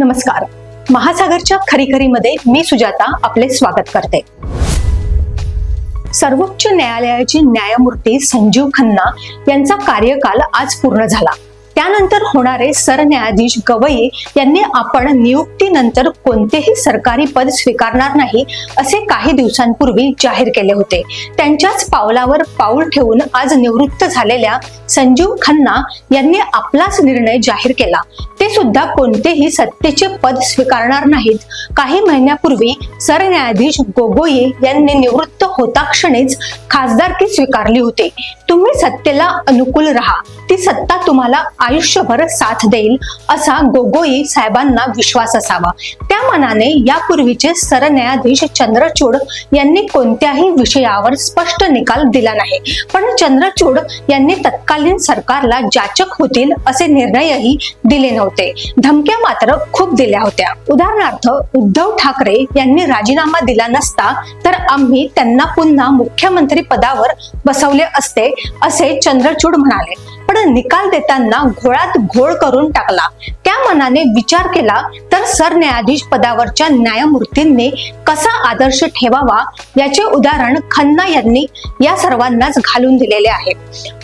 नमस्कार. महासागरच्या खरीखरीमध्ये मी सुजाता आपले स्वागत करते. सर्वोच्च न्यायालयाचे न्यायमूर्ती संजीव खन्ना यांचा कार्यकाल आज पूर्ण झाला. त्यानंतर होणारे सरन्यायाधीश गवई यांनी आपण नियुक्तीनंतर कोणतेही सरकारी पद स्वीकारणार नाही असे काही दिवसांपूर्वी जाहीर केले होते. त्यांच्याच पावलावर पाऊल ठेवून आज निवृत्त झालेल्या संजीव खन्ना यांनी आपलाच निर्णय जाहीर केला. सुद्धा कोणतेही सत्तेचे पद स्वीकारणार नाहीत. काही महिन्यापूर्वी सरन्यायाधीश गोगोई यांनी निवृत्त होता क्षणीच खासदारकी स्वीकारली होती. तुम्ही सत्तेला अनुकूल राहा. ती सत्ता तुम्हाला आयुष्यभर साथ देईल असा गोगोई साहेबांना विश्वास असावा. त्या मनाने यापूर्वीचे सरन्यायाधीश चंद्रचूड यांनी कोणत्याही विषयावर स्पष्ट निकाल दिला नाही. पण चंद्रचूड यांनी तत्कालीन सरकारला जाचक होतील असे निर्णयही दिले नव्हते. धमक्या मात्र खूप दिल्या होत्या. उदाहरणार्थ उद्धव ठाकरे यांनी राजीनामा दिला नसता तर आम्ही त्यांना पुन्हा मुख्यमंत्री पदावर बसवले असते असे चंद्रचूड म्हणाले. पण निकाल देताना घोळात घोळ करून टाकला. त्या मनाने विचार केला तर सरन्यायाधीश पदावरच्या न्यायमूर्तींनी कसा आदर्श ठेवावा याचे उदाहरण खन्ना यांनी या सर्वांनाच घालून दिलेले आहे.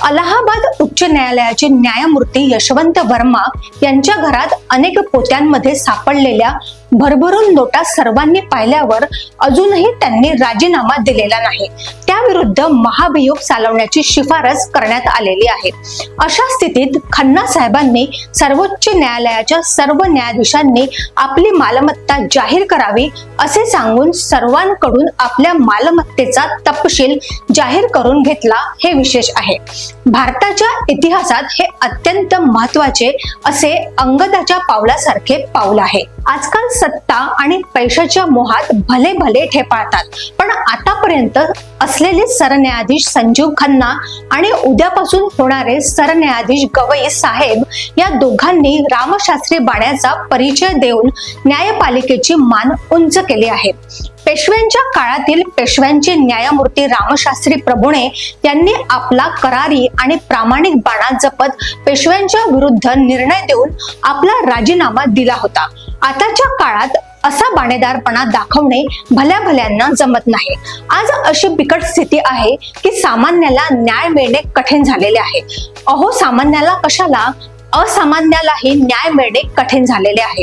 अलाहाबाद उच्च न्यायालयाचे न्यायमूर्ती यशवंत वर्मा यांच्या घरात अनेक पोत्यांमध्ये सापडलेल्या भरभरून नोटा सर्वांनी पाहिल्यावर अजूनही त्यांनी राजीनामा दिलेला नाही. त्याविरुद्ध महाभियोग चालवण्याची शिफारस करण्यात आलेली आहे. अशा स्थितीत खन्ना साहेबांनी सर्वोच्च न्यायालयाच्या सर्व न्यायाधीशांनी आपली मालमत्ता जाहीर करावी असे सांगून सर्वांकडून आपल्या मालमत्तेचा तपशील जाहीर करून घेतला हे विशेष आहे. भारताच्या इतिहासात हे अत्यंत महत्त्वाचे असे अंगदाच्या पावलासारखे पाऊल आहे. आजकाल सत्ता आणि पैशाच्या मोहात भले भले ठेपाळतात पण आतापर्यंत असलेले सरन्यायाधीश संजीव खन्ना आणि उद्यापासून होणारे सरन्यायाधीश गवई साहेब या दोघांनी रामशास्त्री बाण्याचा परिचय देऊन न्यायपालिकेची मान उंच केली आहे. पेशव्यांच्या काळातील पेशव्यांचे न्यायमूर्ती रामशास्त्री प्रभुणे यांनी आपला करारी आणि प्रामाणिक बाणा जपत पेशव्यांच्या विरुद्ध निर्णय देऊन आपला राजीनामा दिला होता. आताच्या काळात असा बाणेदारपणा दाखवणे भल्या भल्यांना जमत नाही. आज अशी बिकट स्थिती आहे की सामान्याला न्याय मिळणे कठीण झालेले आहे. अहो सामान्याला कशाला? असामान्यालाही न्याय मिळणे कठीण झालेले आहे.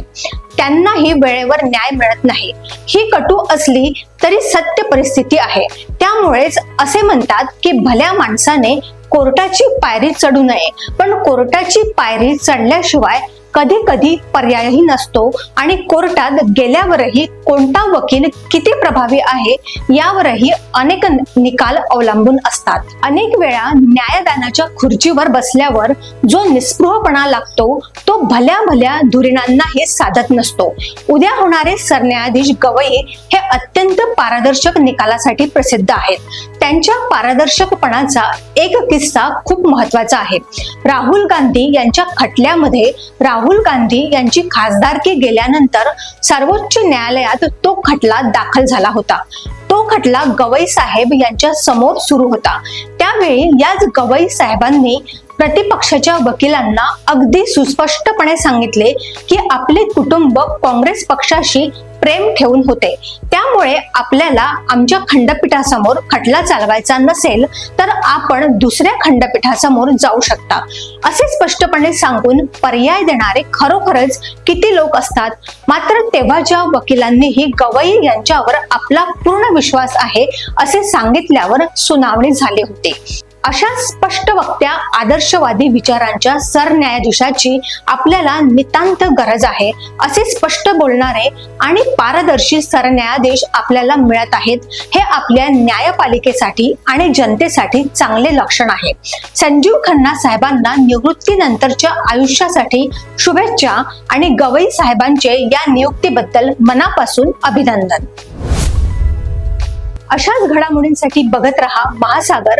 त्यांनाही वेळेवर न्याय मिळत नाही. ही कटू असली तरी सत्य परिस्थिती आहे. त्यामुळेच असे म्हणतात की भल्या माणसाने कोर्टाची पायरी चढू नये. पण कोर्टाची पायरी चढल्याशिवाय कधी कधी पर्यायही नसतो आणि कोर्टात गेल्यावरही कोणता वकील किती प्रभावी आहे यावरही अनेक निकाल अवलंबून असतात. अनेक वेळा न्यायदानाच्या खुर्चीवर बसल्यावर जो निस्पृहपणा लागतो तो भल्या भल्या धुरीणांनाही साधत नसतो. उद्या होणारे सरन्यायाधीश गवई हे अत्यंत पारदर्शक निकालासाठी प्रसिद्ध आहेत. त्यांच्या पारदर्शकपणाचा एक किस्सा खूप महत्त्वाचा आहे. राहुल गांधी यांच्या खटल्यामध्ये राहुल गांधी यांची खासदारकी गेल्यानंतर सर्वोच्च न्यायालयात तो खटला दाखल झाला होता. तो खटला गवई साहेब यांच्या समोर सुरू होता. त्यावेळी याच गवई साहेबांनी प्रतिपक्षाच्या वकिलांना अगदी सुस्पष्टपणे सांगितले की आपले कुटुंब काँग्रेस पक्षाशी प्रेम ठेवून होते. त्यामुळे आपल्याला आमच्या खंडपीठासमोर खटला चालवायचा नसेल तर आपण दुसऱ्या खंडपीठासमोर जाऊ शकता. असे स्पष्टपणे सांगून पर्याय देणारे खरोखरच किती लोक असतात मात्र तेव्हाच्या वकिलांनीही गवई यांच्यावर आपला पूर्ण विश्वास आहे असे सांगितल्यावर सुनावणी झाली होती. अशा स्पष्ट वक्त्या आदर्शवादी विचारांच्या सरन्यायाधीशाची आपल्याला नितांत गरज आहे असे स्पष्ट बोलणारे आणि पारदर्शी सरन्यायाधीश आपल्याला मिळत आहेत हे आपल्या न्यायपालिकेसाठी आणि जनतेसाठी चांगले लक्षण आहे. संजीव खन्ना साहेबांना निवृत्तीनंतरच्या आयुष्यासाठी शुभेच्छा आणि गवई साहेबांचे या नियुक्तीबद्दल मनापासून अभिनंदन. अशाच घडामोडींसाठी बघत रहा महासागर